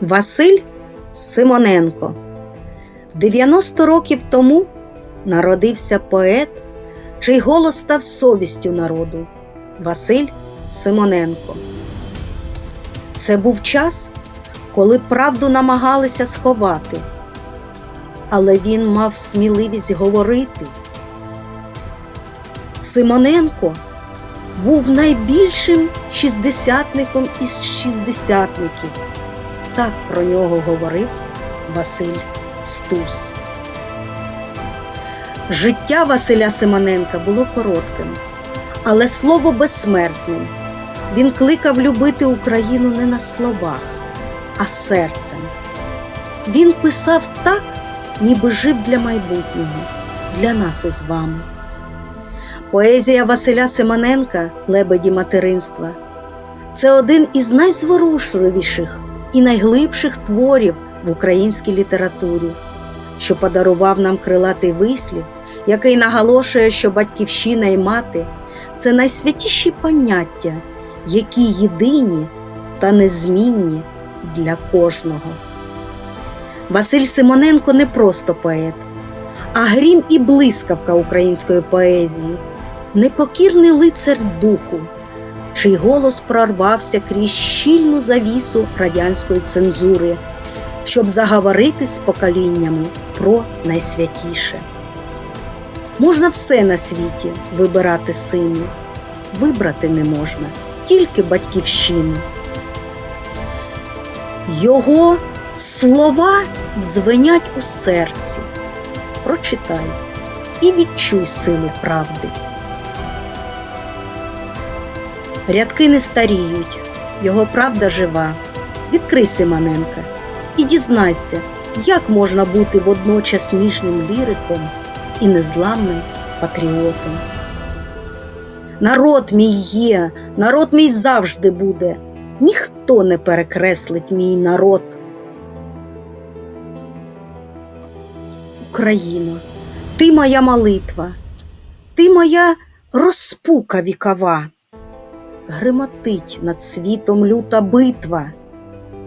Василь Симоненко. 90 років тому народився поет, чий голос став совістю народу Василь Симоненко. Це був час, коли правду намагалися сховати, але він мав сміливість говорити. Симоненко був найбільшим шістдесятником із шістдесятників. Так про нього говорив Василь Стус. Життя Василя Симоненка було коротким, але слово безсмертним. Він кликав любити Україну не на словах, а серцем. Він писав так, ніби жив для майбутнього, для нас із вами. Поезія Василя Симоненка Лебеді материнства це один із найзворушливіших і найглибших творів в українській літературі, що подарував нам крилатий вислів, який наголошує, що батьківщина і мати це найсвятіші поняття, які єдині та незмінні для кожного. Василь Симоненко не просто поет, а грім і блискавка української поезії, непокірний лицар духу, чий голос прорвався крізь щільну завісу радянської цензури, щоб заговорити з поколіннями про найсвятіше. Можна все на світі вибирати сину, вибрати не можна тільки батьківщину. Його слова дзвенять у серці. Прочитай і відчуй силу правди. Рядки не старіють, його правда жива. Відкрий Симоненка і дізнайся, як можна бути водночас ніжним ліриком і незламним патріотом. Народ мій є, народ мій завжди буде. Ніхто не перекреслить мій народ. Україно, ти моя молитва, ти моя розпука вікова. Гримотить над світом люта битва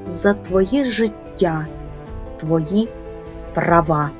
за твоє життя, твої права.